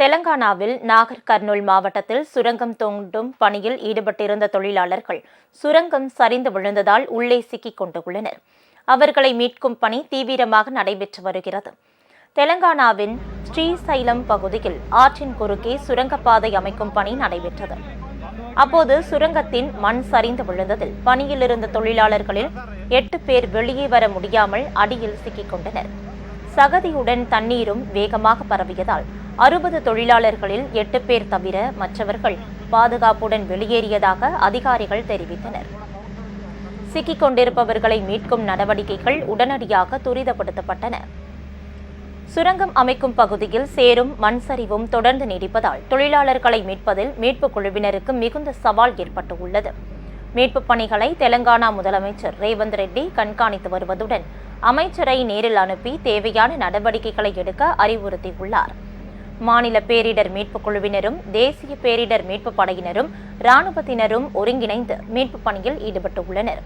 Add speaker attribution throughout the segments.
Speaker 1: தெலங்கானாவில் நாகர் கர்னூல் மாவட்டத்தில் சுரங்கம் தோண்டும் பணியில் ஈடுபட்டிருந்த தொழிலாளர்கள் சுரங்கம் சரிந்து விழுந்ததால் உள்ளே சிக்கிக் கொண்டுள்ளனர். அவர்களை மீட்கும் பணி தீவிரமாக நடைபெற்று வருகிறது. தெலங்கானாவின் ஸ்ரீசைலம் பகுதியில் ஆற்றின் குறுக்கே சுரங்கப்பாதை அமைக்கும் பணி நடைபெற்றது. அப்போது சுரங்கத்தின் மண் சரிந்து விழுந்ததில் பணியில் இருந்த தொழிலாளர்களில் எட்டு பேர் வெளியே வர முடியாமல் அடியில் சிக்கிக் கொண்டனர். சகதியுடன் தண்ணீரும் வேகமாக பரவியதால் அறுபது தொழிலாளர்களில் எட்டு பேர் தவிர மற்றவர்கள் பாதுகாப்புடன் வெளியேறியதாக அதிகாரிகள் தெரிவித்தனர். சிக்கிக் கொண்டிருப்பவர்களை மீட்கும் நடவடிக்கைகள் உடனடியாக துரிதப்படுத்தப்பட்டன. சுரங்கம் அமைக்கும் பகுதியில் சேரும் மண் சரிவும் தொடர்ந்து நீடிப்பதால் தொழிலாளர்களை மீட்பதில் மீட்புக் குழுவினருக்கு மிகுந்த சவால் ஏற்பட்டுள்ளது. மீட்புப் பணிகளை தெலங்கானா முதலமைச்சர் ரேவந்த் ரெட்டி கண்காணித்து வருவதுடன் அமைச்சரை நேரில் அனுப்பி தேவையான நடவடிக்கைகளை எடுக்க அறிவுறுத்தியுள்ளார். மாநில பேரிடர் மீட்புக் குழுவினரும் தேசிய பேரிடர் மீட்புப் படையினரும் இராணுவத்தினரும் ஒருங்கிணைந்து மீட்புப் பணியில் ஈடுபட்டுள்ளனர்.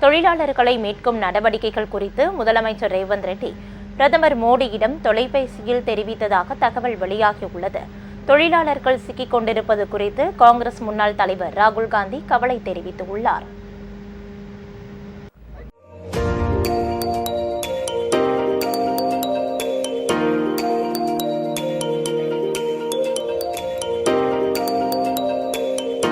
Speaker 1: தொழிலாளர்களை மீட்கும் நடவடிக்கைகள் குறித்து முதலமைச்சர் ரேவந்த் ரெட்டி பிரதமர் மோடியிடம் தொலைபேசியில் தெரிவித்ததாக தகவல் வெளியாகியுள்ளது. தொழிலாளர்கள் சிக்கிக் கொண்டிருப்பது குறித்து காங்கிரஸ் முன்னாள் தலைவர் ராகுல் காந்தி கவலை தெரிவித்துள்ளார்.